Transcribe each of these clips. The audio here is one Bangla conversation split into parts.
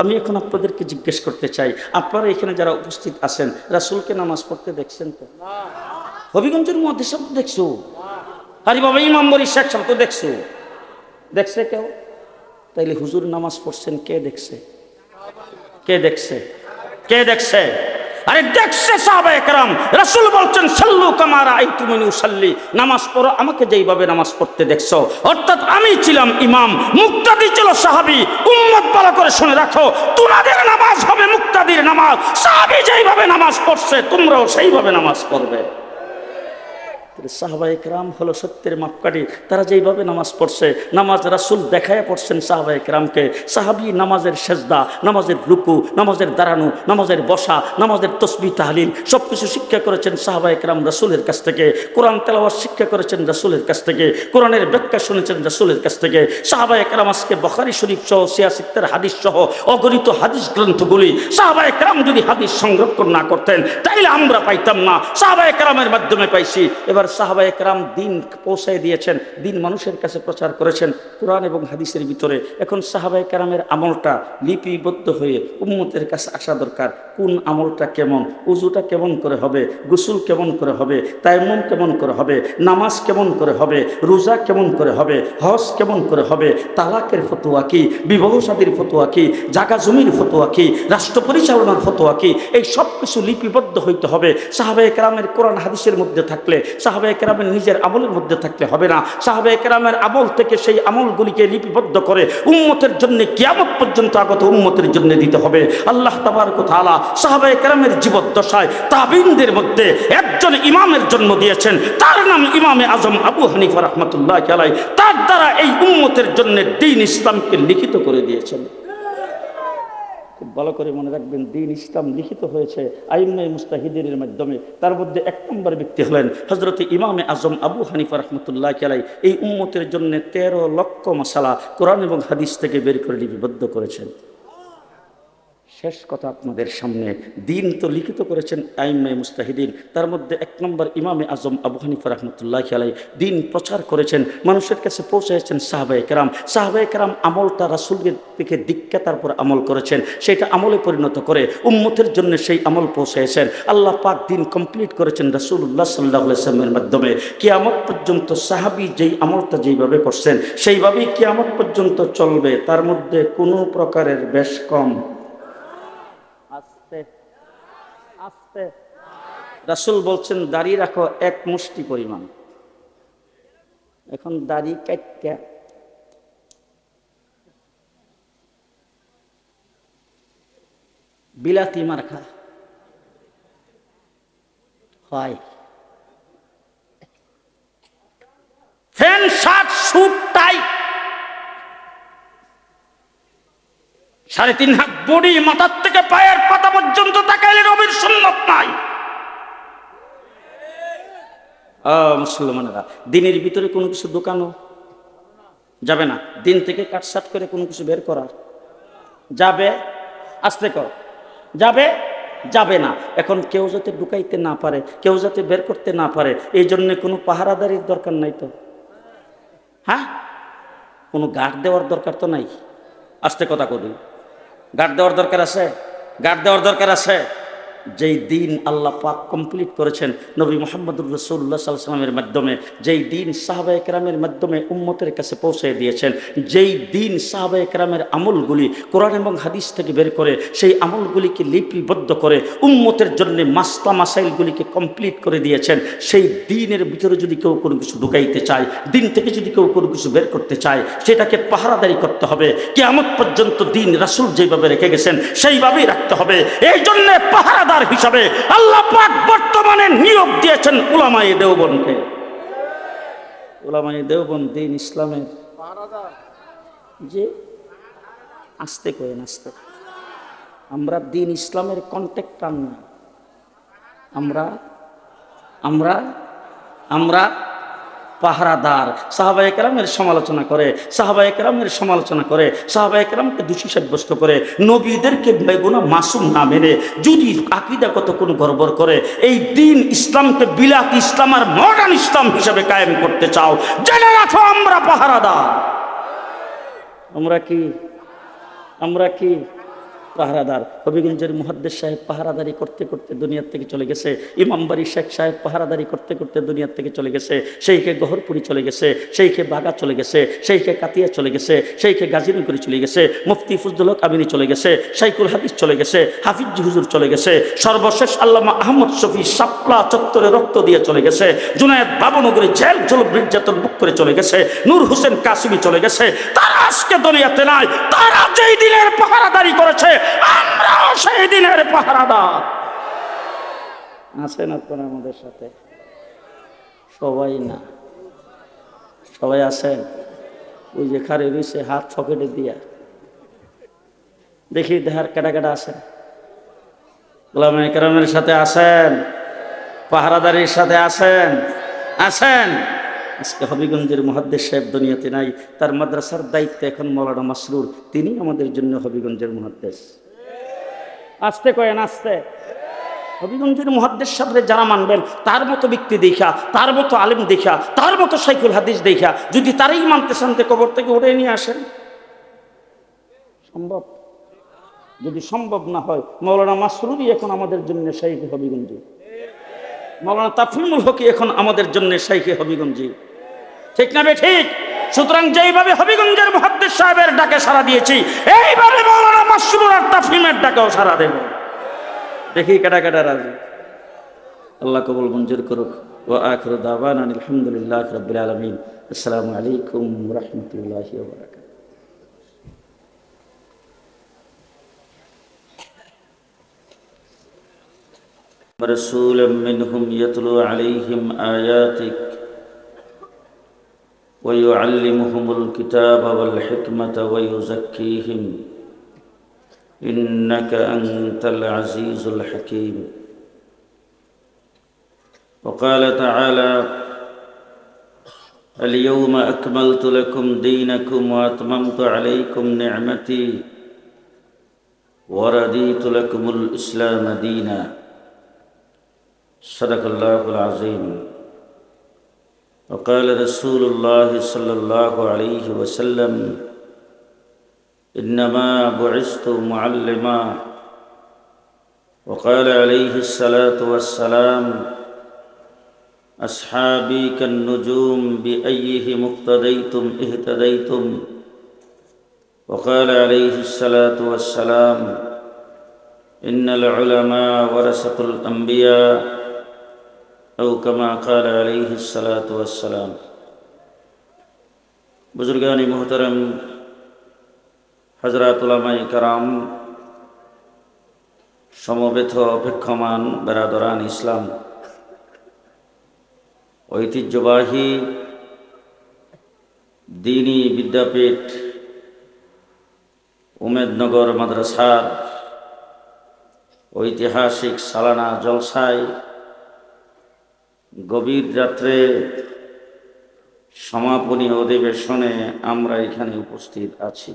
আমি এখন আপনাদেরকে জিজ্ঞেস করতে চাই, আপনারা এখানে যারা উপস্থিত আছেন, রাসুলকে নামাজ পড়তে দেখছেন তো? হবিগঞ্জের মধ্যে সব দেখছ? আরে বাবা, ইমাম বরি শেখ সব তো দেখছ? দেখছে কেউ? তাইলে হুজুর নামাজ পড়ছেন, কে দেখছে? কে দেখছে? কে দেখছে? আরে দেখছে সাহাবা একরাম রাসুল বলছেন, সাল্লু কামারা আই তুমি সাল্লি নামাজ পড়ো, আমাকে যেইভাবে নামাজ পড়তে দেখছ। অর্থাৎ আমি ছিলাম ইমাম, মুক্তাদি ছিল সাহাবি। উম্মত ভালো করে শুনে রাখো, তোমাদের নামাজ হবে মুক্তাদির নামাজ। সাহাবি যেইভাবে নামাজ পড়ছে, তোমরাও সেইভাবে নামাজ পড়বে। সাহাবা একরাম হলো সত্যের মাপকাঠি। তারা যেইভাবে নামাজ পড়ছে, নামাজ রাসুল দেখায় পড়ছেন সাহাবা একরামকে সাহাবি নামাজের সেজদা, নামাজের রুকু, নামাজের দাঁড়ানো, নামাজের বসা, নামাজের তসবি, তাহলিল সব কিছু শিক্ষা করেছেন সাহাবা একরাম রাসুলের কাছ থেকে। কোরআন তেলাওয়ার শিক্ষা করেছেন রাসুলের কাছ থেকে। কোরআনের ব্যাখ্যা শুনেছেন রাসুলের কাছ থেকে। সাহাবা একরাম আজকে বখারি শরীফ সহ সিয়াসিত্তের হাদিস সহ, অগণিত হাদিস গ্রন্থগুলি সাহাবা একরাম যদি হাদিস সংরক্ষণ না করতেন, তাইলে আমরা পাইতাম না। সাহাবা একরামের মাধ্যমে পাইছি। এবার সাহাবা একরাম দিন পৌঁছায় দিয়েছেন, দিন মানুষের কাছে প্রচার করেছেন কোরআন এবং হাদিসের ভিতরে। এখন সাহাবা একরামের আমলটা লিপিবদ্ধ হয়ে উম্মতের কাছে আসা দরকার। কোন আমলটা কেমন, উজুটা কেমন করে হবে, গোসুল কেমন করে হবে তাইমুম কেমন করে হবে, নামাজ কেমন করে হবে, রোজা কেমন করে হবে, হজ কেমন করে হবে, তালাকের ফতোয়া কি, বিবাহ সাদীর ফতোয়া কি, জাগা জমির ফতোয়া কি, রাষ্ট্র পরিচালনার ফতোয়া কি, এই সব কিছু লিপিবদ্ধ হইতে হবে। সাহাবে একরামের কোরআন হাদিসের মধ্যে থাকলে সাহাবে একরামের নিজের আমলের মধ্যে থাকলে হবে না। সাহাবে একরামের আমল থেকে সেই আমলগুলিকে লিপিবদ্ধ করে উম্মতের জন্য কিয়ামত পর্যন্ত আগত উম্মতের জন্য দিতে হবে। আল্লাহ তাবার তাআলা সাহাবে একরামের জীবদ্দশায় তাবিনদের মধ্যে একজন ইমামের জন্ম দিয়েছেন। তার নাম ইমামে আজম আবু হানিফা রহমতুল্লাহ আলাই তার দ্বারা এই উম্মতের জন্য দিন ইসলামকে লিখিত করে দিয়েছেন। ভালো করে মনে রাখবেন, দিন ইসলাম লিখিত হয়েছে আইম্মাই মুস্তাহিদিনের মাধ্যমে। তার মধ্যে এক নম্বর ব্যক্তি হলেন হজরত ইমামে আজম আবু হানিফা রহমতুল্লাহ কেলাই এই উম্মতের জন্য তেরো লক্ষ মশালা কোরআন এবং হাদিস থেকে বের করে লিপিবদ্ধ করেছেন। শেষ কথা আপনাদের সামনে। দিন তো লিখিত করেছেন আইমে মুস্তাহিদিন। তার মধ্যে এক নম্বর ইমামে আজম আবু হানিফা রহমতুল্লাহ আলাই দিন প্রচার করেছেন। মানুষের কাছে পৌঁছেছেন সাহাবাই কেরাম। সাহাবাই কেরাম আমলটা রাসুলের থেকে দীক্ষা তারপর আমল করেছেন। সেটা আমলে পরিণত করে উম্মতের জন্য সেই আমল পৌঁছেছেন। আল্লাহ পাক দিন কমপ্লিট করেছেন রাসুল্লাহ সাল্লাহ সাল্লামের মাধ্যমে। কিয়ামত পর্যন্ত সাহাবি যেই আমলটা যেইভাবে করছেন, সেইভাবেই কিয়ামত পর্যন্ত চলবে। তার মধ্যে কোনো প্রকারের বেশ কম আস্তে আস্তে রাসুল বলছেন দাড়ি রাখো এক মুষ্টি পরিমাণ। এখন দাড়ি কাটতে। বিলাতি মার্কা। হয়। সাড়ে তিন হাত বডি মাথার থেকে পায়ের পাতা পর্যন্ত তাকাইলে রবির সুন্নত নাই। মুসলমানেরা, দিনের ভিতরে কোনো কিছু দোকানও যাবে না। দিন থেকে কাটসাট করে কোনো কিছু বের করার। যাবে? আসতে কর। যাবে? যাবে না। এখন কেউ যাতে ঢুকাইতে না পারে, কেউ যাতে বের করতে না পারে এই জন্য কোনো পাহারাদারির দরকার নাই তো। হ্যাঁ? কোনো গার্ড দেওয়ার দরকার তো নাই। আসতে কথা করি গার্ড দেওয়ার দরকার আছে? গার্ড দেওয়ার দরকার আছে? যেই দিন আল্লাহ পাক কমপ্লিট করেছেন নবী মোহাম্মদুর রসুল্লাহ সাল্লামের মাধ্যমে, যেই দিন সাহাবা একরামের মাধ্যমে উম্মতের কাছে পৌঁছে দিয়েছেন, যেই দিন সাহাবা একরামের আমলগুলি কোরআন এবং হাদিস থেকে বের করে সেই আমলগুলিকে লিপিবদ্ধ করে উম্মতের জন্য মাস্তা মাসাইলগুলিকে কমপ্লিট করে দিয়েছেন, সেই দিনের ভিতরে যদি কেউ কোনো কিছু ঢুকাইতে চায়, দিন থেকে যদি কেউ কোনো কিছু বের করতে চায়, সেটাকে পাহারাদারি করতে হবে। কেয়ামত পর্যন্ত দিন রাসুল যেভাবে রেখে গেছেন, সেইভাবেই রাখতে হবে। এই জন্যে পাহারাদার হিসাবে আল্লাহ পাক বর্তমানে নিয়োগ দিয়েছেন উলামাই দেওবনকে উলামাই দেওবন দিন ইসলামের যে আসতে কয়েন আসতে আমরা দিন ইসলামের কন্টেক্ট না আমরা আমরা আমরা পাহারাদার। সাহাবা একরামের সমালোচনা করে সাহাবা একরামের সমালোচনা করে সাহাবা একরামকে দোষী সাব্যস্ত করে, নবীদেরকে বেগুনা মাসুম না মেনে যদি আকিদাগত কোনো গর্বর করে, এই দিন ইসলামকে বিলাত ইসলাম আর মডার্ন ইসলাম হিসাবে কায়েম করতে চাও, জেনে রাখো আমরা পাহারাদার। আমরা কি? আমরা কি? পাহারাদার হবিগঞ্জের মুহাদ্দেস সাহেব পাহারাদারি করতে করতে দুনিয়ার থেকে চলে গেছে ইমামবাড়ি শেখ সাহেব পাহারাদারি করতে করতে দুনিয়ার থেকে চলে গেছে সেইকে গহরপুরি চলে গেছে সেইকে বাগা চলে গেছে সেইকে কাতিয়া চলে গেছে সেইকে গাজীনগরী চলে গেছে মুফতি ফজলুল হক আমিনী চলে গেছে সাইকুল হাদিস চলে গেছে হাফিজ হুজুর চলে গেছে সর্বশেষ আল্লামা আহমদ শফি সাপলা চত্বরে রক্ত দিয়ে চলে গেছে জুনায়দ বাবনগরে জেল জল নির্যাতন বুক করে চলে গেছে নূর হোসেন কাসিমি চলে গেছে তারা আজকে দুনিয়াতে নাই তারা যেই দিনের পাহারাদারি করেছে আমরাও সেই দিনের পাহারাদার। আছেন আপনারা আমাদের সাথে? সবাই না। সবাই আছেন? ওই যে খারে রয়েছে, হাত পকেটে দিয়া। দেখি দেহার কেটা কেটা আছেন? গোলাম সাথে আছেন? পাহারাদারির সাথে আছেন? আছেন? আজকে হবিগঞ্জের মহাদ্দেশ সাহেব দুনিয়াতে নাই, তার মাদ্রাসার দায়িত্ব এখন মৌলানা মাসরুর, তিনি আমাদের জন্য হবিগঞ্জের মহাদ্দেশ। আসতে কয়েন, আসতে। হবিগঞ্জের মহাদ্দেশ সাহেবরে যারা মানবেন, তার মতো ব্যক্তি দেখা, তার মতো আলেম দেখা, তার মতো সাইকুল হাদিস দেখা, যদি তারাই মানতে শান্তে কবর থেকে উঠে নিয়ে আসেন। সম্ভব? যদি সম্ভব না হয়, মৌলানা মাসরুরই এখন আমাদের জন্য শাইখে হবিগঞ্জি। মৌলানা তাফিমুল হকি এখন আমাদের জন্য শাইখে হবিগঞ্জি। ঠিক না বে ঠিক সুতরাং যেইভাবে হবিগঞ্জের মহাদ্দেশ সাহেবের ডাকে সারা দিয়েছি এইভাবে মৌলানা মাসরুর আর তাফিমের ডাকেও সারা দেব দেখি কেটা কেটা রাজি আল্লাহ কবুল মঞ্জুর করুক ও আখর দাবান আলহামদুলিল্লাহ রবিল আলমিন আসসালামু আলাইকুম রহমতুল্লাহ বারাকাত رسولا منهم يتلو عليهم آياتك ويعلمهم الكتاب والحكمة ويزكيهم. إنك أنت العزيز الحكيم. وقال تعالى اليوم أكملت لكم دينكم وأتممت عليكم نعمتي ورديت لكم الإسلام ديناً. صدق الله العظيم. وقال رسول الله صلى الله عليه وسلم إنما بعثت معلما. وقال عليه الصلاة والسلام أصحابي كالنجوم بأيهم اقتديتم اهتديتم. وقال عليه الصلاة والسلام إن العلماء ورثة الأنبياء أو كما قال عليه الصلاة والسلام বুজুর্গানি মোহতারম হজরত উলামাই কারাম সমবেত অপেক্ষমান বেরাদরান ইসলাম ঐতিহ্যবাহী দিনী বিদ্যাপীঠ উমেদনগর মাদ্রাসার ঐতিহাসিক সালানা জলসায় গভীর রাত্রে সমাপনী অধিবেশনে আমরা এখানে উপস্থিত আছি।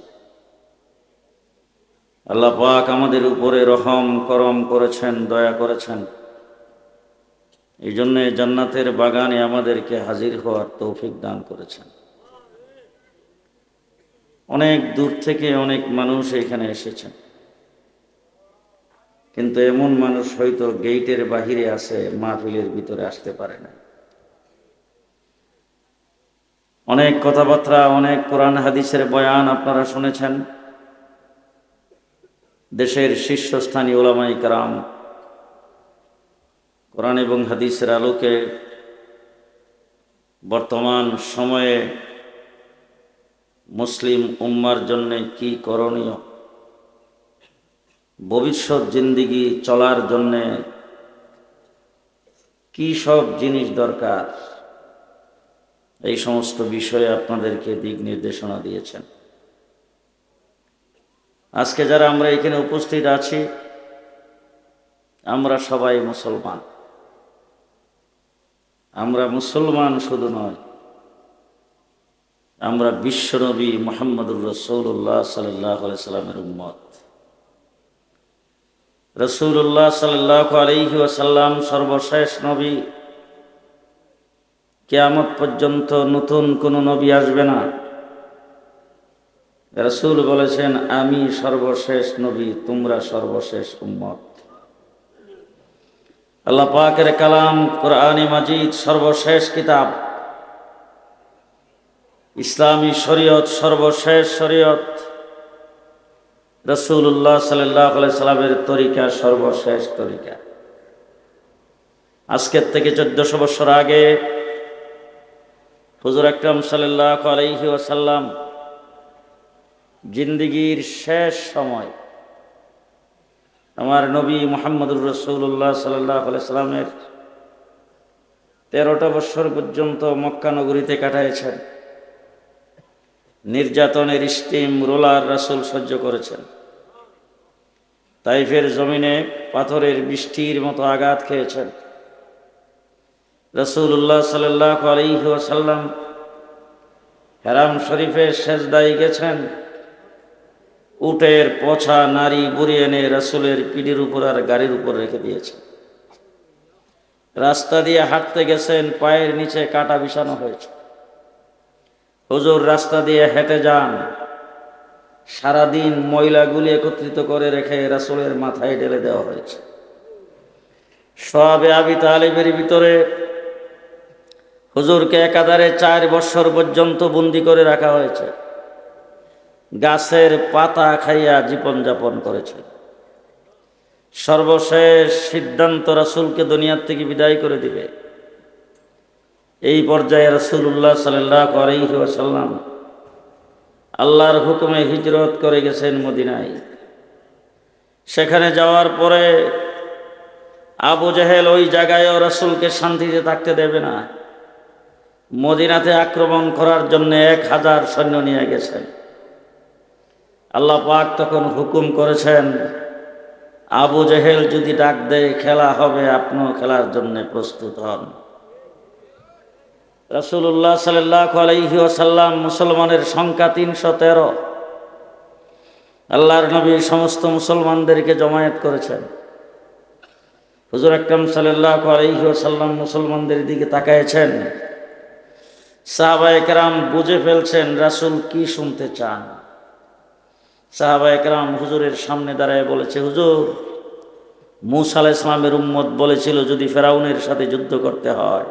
আল্লাহ পাক আমাদের উপরে রহম করম করেছেন, দয়া করেছেন। এই জন্যে জান্নাতের বাগানে আমাদেরকে হাজির হওয়ার তৌফিক দান করেছেন। অনেক দূর থেকে অনেক মানুষ এখানে এসেছেন। কিন্তু এমন মানুষ হয়তো গেইটের বাহিরে আছে মাহফিলের ভিতরে আসতে পারে না। অনেক কথাবার্তা, অনেক কোরআন হাদিসের বয়ান আপনারা শুনেছেন। দেশের শীর্ষস্থানীয় ওলামাই কারাম কোরআন এবং হাদিসের আলোকে বর্তমান সময়ে মুসলিম উম্মার জন্যে কি করণীয়? ভবিষ্যৎ জিন্দিগি চলার জন্যে কি সব জিনিস দরকার? এই সমস্ত বিষয়ে আপনাদেরকে দিক নির্দেশনা দিয়েছেন। আজকে যারা আমরা এখানে উপস্থিত আছি, আমরা সবাই মুসলমান। আমরা মুসলমান শুধু নয়, আমরা বিশ্বনবী মোহাম্মদুর রসৌল্লাহ সাল্লাহ সাল্লামের উম্মত। রসুল্লাহ সাল্লাহ আলহি ওসাল্লাম সর্বশেষ নবী। কেয়ামত পর্যন্ত নতুন কোনো নবী আসবে না। রসুল বলেছেন, আমি সর্বশেষ নবী, তোমরা সর্বশেষ উম্মত। আল্লাহ পাকের কালাম কোরআনী মাজিদ, সর্বশেষ কিতাব। ইসলামী শরীয়ত, সর্বশেষ শরীয়ত। রসুল্লাহ সাল্লাহ সাল্লামের তরিকা সর্বশেষ তরিকা। আজকের থেকে চোদ্দশো বছর আগে হুজুর আকরম সাল্লাহ আলহি ওসাল্লাম জিন্দিগির শেষ সময় আমার নবী মোহাম্মদুর রসুল্লাহ সাল্লাহ সাল্লামের তেরোটা বছর পর্যন্ত মক্কা নগরীতে কাটাইছেন। নির্যাতনের স্টিম রোলার রাসুল সহ্য করেছেন। তাইফের জমিনে পাথরের বৃষ্টির মতো আঘাত খেয়েছেন। রসুল্লাহ সাল্লাহ আলহিহাসাল্লাম হেরাম শরীফে শেষদাই গেছেন। উটের পছা নারী বুড়ি এনে রসুলের পিঠের উপর আর গাড়ির উপর রেখে দিয়েছে রাস্তা দিয়ে হাঁটতে গেছেন, পায়ের নিচে কাটা বিছানো হয়েছে। হুজুর রাস্তা দিয়ে হেঁটে যান। সারাদিন ময়লাগুলি একত্রিত করে রেখে রাসুলের মাথায় ঢেলে দেওয়া হয়েছে। সবে আবি তালিবের ভিতরে হুজুরকে একাধারে চার বছর পর্যন্ত বন্দি করে রাখা হয়েছে। গাছের পাতা খাইয়া জীবনযাপন করেছে। সর্বশেষ সিদ্ধান্ত রাসুলকে দুনিয়ার থেকে বিদায় করে দিবে। এই পর্যায়ে রসুল্লাহ সাল্লাহ আলহিহাসাল্লাম আল্লাহর হুকুমে হিজরত করে গেছেন মদিনায়। সেখানে যাওয়ার পরে আবু জাহেল ওই জায়গায়ও রসুলকে শান্তিতে থাকতে দেবে না। মদিনাতে আক্রমণ করার জন্য এক হাজার সৈন্য নিয়ে গেছেন। আল্লাহ পাক তখন হুকুম করেছেন, আবু জেহেল যদি ডাক দেয়, খেলা হবে, আপনিও খেলার জন্য প্রস্তুত হন। রসুল্লাহ সাল্লাহ আলহি আসাল্লাম মুসলমানের সংখ্যা তিনশো তেরো। আল্লাহর নবী সমস্ত মুসলমানদেরকে জমায়েত করেছেন। হুজুর আকরম সাল্লাহ আলহি আসাল্লাম মুসলমানদের দিকে তাকাইছেন সাহাবা একরাম বুঝে ফেলছেন রাসুল কি শুনতে চান। সাহাবা একরাম হুজুরের সামনে দাঁড়ায় বলেছে, হুজুর, মুসা আলাহ ইসলামের উম্মত বলেছিল যদি ফেরাউনের সাথে যুদ্ধ করতে হয়।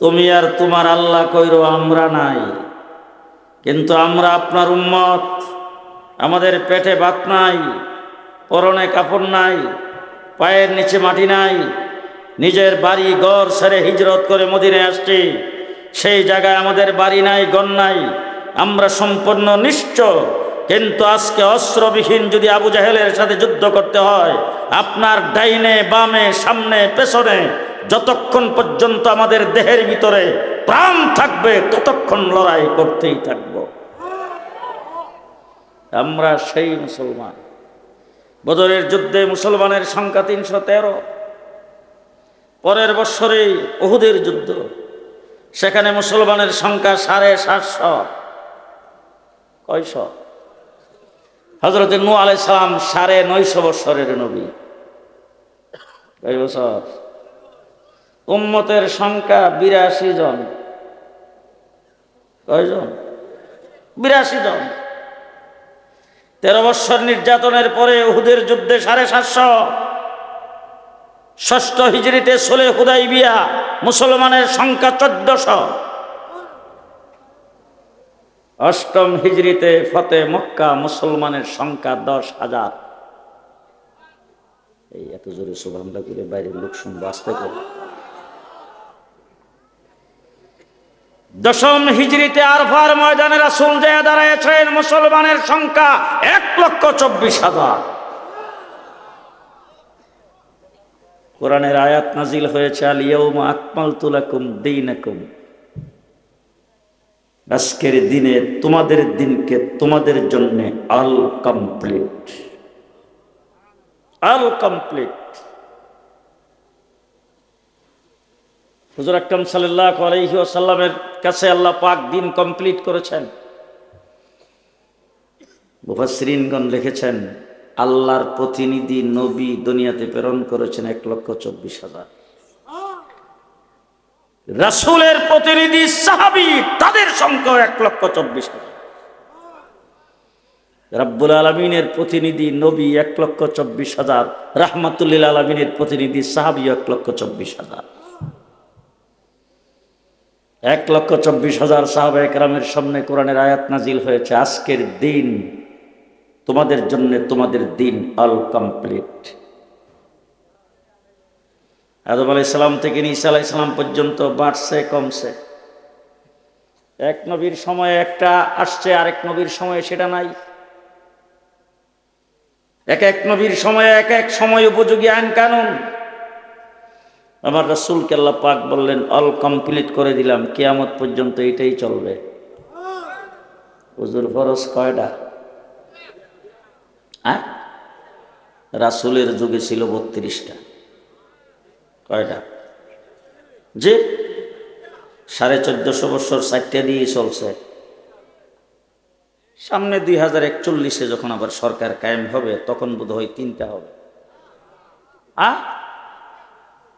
তুমি আর তোমার আল্লাহ কইরো আমরা নাই। কিন্তু আমরা আপনার উম্মত। আমাদের পেটে ভাত নাই, পরনে কাপড় নাই, পায়ের নিচে মাটি নাই। নিজের বাড়ি, ঘর সেরে হিজরত করে মদিনে আসছি। সেই জায়গায় আমাদের বাড়ি নাই, গণ নাই। আমরা সম্পূর্ণ নিশ্চয় কিন্তু আজকে অস্ত্রবিহীন যদি আবু জাহেলের সাথে যুদ্ধ করতে হয়, আপনার ডাইনে, বামে, সামনে, পেছনে যতক্ষণ পর্যন্ত আমাদের দেহের ভিতরে প্রাণ থাকবে, ততক্ষণ লড়াই করতেই থাকব। আমরা সেই মুসলমান। বদরের যুদ্ধে মুসলমানের সংখ্যা তিনশো তেরো। পরের বৎসরে ওহুদের যুদ্ধ। সেখানে মুসলমানের সংখ্যা সাড়ে সাতশো। কয়শ? হজরত নু আলাই সালাম সাড়ে নয়শো বৎসরের নবী। কয় বছর? উম্মতের সংখ্যা বিরাশি জন। কয়জন? বিরাশি জন। তেরো বৎসর নির্যাতনের পরে উহুদের যুদ্ধে সাড়ে সাতশো। ষষ্ঠ হিজড়িতে সোলে হুদাই বিয়া মুসলমানের সংখ্যা চোদ্দশো। অষ্টম হিজড়িতে ফতে মক্কা মুসলমানের সংখ্যা দশ হাজার। এই এত জোরে সুবাংলা করে বাইরের লোক শুনব, আসতে করে। দশম হিজড়িতে আরফার ময়দানে রাসুল যে দাঁড়াইছেন মুসলমানের সংখ্যা এক লক্ষ চব্বিশ হাজার। কোরআনের আয়াত নাজিল হয়েছে আল ইয়ৌমা আকমাল তুলাকুম দিনাকুম। আজকের দিনে তোমাদের দিনকে তোমাদের জন্য আল কমপ্লিট আল কমপ্লিট হুজুর আকরম সাল্লাহ আলহি আসাল্লামের কাছে আল্লাহ পাক দিন কমপ্লিট করেছেন। মুফাসরিনগণ লিখেছেন, আল্লাহর প্রতিনিধি নবী দুনিয়াতে প্রেরণ করেছেন এক লক্ষ চব্বিশ হাজার। রাসুলের প্রতিনিধি সাহাবি তাদের সংখ্যা এক লক্ষ চব্বিশ হাজার। রাব্বুল আলমিনের প্রতিনিধি নবী এক লক্ষ চব্বিশ হাজার রাহমাতুল্লিল আলমিনের প্রতিনিধি সাহাবি এক লক্ষ চব্বিশ হাজার। এক লক্ষ চব্বিশ হাজার সাহাবা একরামের সামনে কোরআনের আয়াত নাজিল হয়েছে। আজকের দিন তোমাদের জন্য তোমাদের দিন অল কমপ্লিট আদম আলাই সালাম থেকে নিসা আলাই সালাম পর্যন্ত বাড়ছে, কমছে। এক নবীর সময়ে একটা আসছে, আরেক নবীর সময়ে সেটা নাই। এক এক নবীর সময়ে এক এক সময় উপযোগী আইন কানুন। আমার রাসুল কেল্লা পাক বললেন অল কমপ্লিট করে দিলাম, কেয়ামত পর্যন্ত এটাই চলবে। হুজুর, ফরজ কয়টা? হ্যাঁ? রাসুলের যুগে ছিল বত্রিশটা। কয়টা? যে সাড়ে চোদ্দশো বছর চারটে দিয়ে চলছে। সামনে দুই হাজার একচল্লিশে যখন আবার সরকার কায়েম হবে, তখন বোধ হয় তিনটা হবে। আ?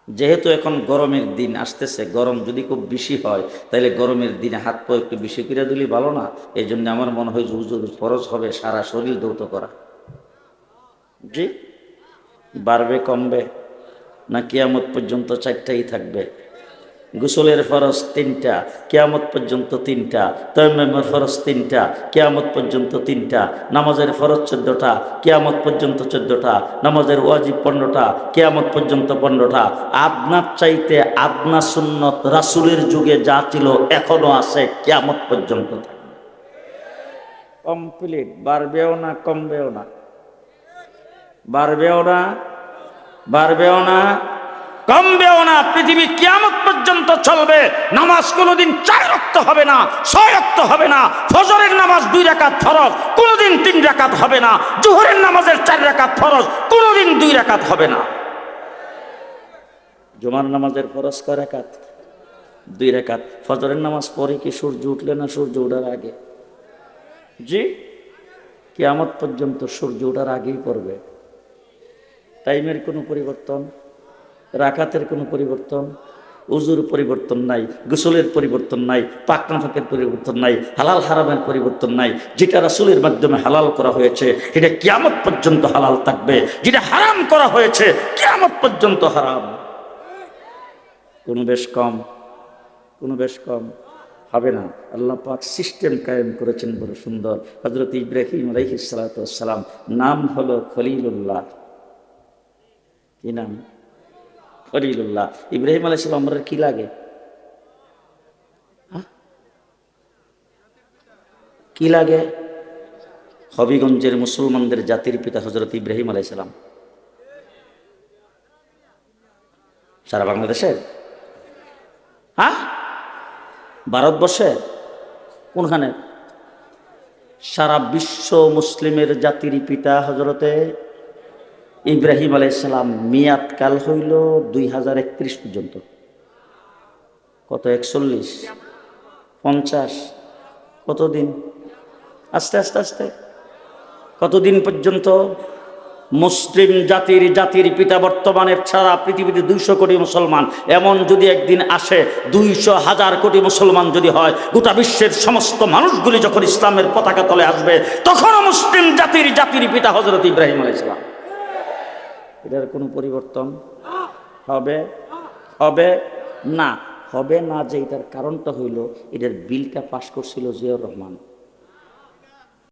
যেহেতু এখন গরমের দিন আসতেছে, গরম যদি খুব বেশি হয় তাহলে গরমের দিনে হাত পা একটু বেশি করে দিলে ভালো না? এই জন্য আমার মনে হয় যে হুজুর ফরজ হবে সারা শরীর দৌত করা। জি? বাড়বে, কমবে, না কিয়ামত পর্যন্ত চারটাই থাকবে। গোসলের ফরজ তিনটা, কিয়ামত পর্যন্ত তিনটা তৈমের ফরজ তিনটা, কিয়ামত পর্যন্ত তিনটা, নামাজের ফরজ চোদ্দটা, কিয়ামত পর্যন্ত চোদ্দটা, নামাজের ওয়াজিব পনেরোটা, কিয়ামত পর্যন্ত পনেরোটা। আদনার চাইতে আদনা সুন্নত রাসুলের যুগে যা ছিল এখনও আছে কিয়ামত পর্যন্ত। কমপ্লিট, বাড়বেও না, কমবেও না। বাড়বেও না বাড়বেও না। কমবেও না, পৃথিবী কিয়ামত পর্যন্ত চলবে। নামাজ কোনোদিন চার রক্ত হবে না, ছয় রক্ত হবে না, ফজরের নামাজ দুই রাকাত ফরজ, কোনোদিন তিন রাকাত হবে না, জোহরের নামাজের চার রাকাত ফরজ, কোনোদিন দুই রাকাত হবে না। জুমার নামাজের ফরজ কয় দুই রাকাত। ফজরের নামাজ পরে কি সূর্য উঠলে না সূর্য ওঠার আগে? জি? কিয়ামত পর্যন্ত সূর্য ওঠার আগেই পড়বে। টাইমের কোনো পরিবর্তন? রাকাতের কোনো পরিবর্তন, উজুর পরিবর্তন নাই, গোসলের পরিবর্তন নাই পাকনাফাকের পরিবর্তন নাই, হালাল হারামের পরিবর্তন নাই, যেটা রাসুলের মাধ্যমে হালাল করা হয়েছে এটা কিয়ামত পর্যন্ত হালাল থাকবে। যেটা হারাম করা হয়েছে, কিয়ামত পর্যন্ত হারাম। কোনো বেশ কম, কোনো বেশ কম হবে না। আল্লাহ পাক সিস্টেম কায়েম করেছেন বড় সুন্দর। হজরত ইব্রাহিম আলহিসালাম নাম হলো খলিলুল্লাহ। কি নাম? খলিলুল্লাহ। ইব্রাহিম আলাইসালাম আমরা কি লাগে? কি লাগে? হবিগঞ্জের মুসলমানদের জাতির পিতা হজরত ইব্রাহিম আলাইসালাম সারা বাংলাদেশের? হ্যাঁ ভারতবর্ষে? কোনখানে? সারা বিশ্ব মুসলিমের জাতির পিতা হজরতে ইব্রাহিম আলাইসালাম মিয়াদ কাল হইল দুই হাজার একত্রিশ পর্যন্ত। কত? একচল্লিশ? পঞ্চাশ? কতদিন? আস্তে আস্তে আস্তে। কতদিন পর্যন্ত? মুসলিম জাতির জাতির পিতা বর্তমানে ছাড়া পৃথিবীতে দুইশো কোটি মুসলমান। এমন যদি একদিন আসে, দুইশো হাজার কোটি মুসলমান যদি হয়, গোটা বিশ্বের সমস্ত মানুষগুলি যখন ইসলামের পতাকা তলে আসবে, তখনও মুসলিম জাতির জাতির পিতা হজরত ইব্রাহিম আলাইসালাম এটার কোনো পরিবর্তন হবে? হবে না। হবে না যে এটার কারণটা হইল, এটার বিলটা পাশ করছিল জিয়াউর রহমান।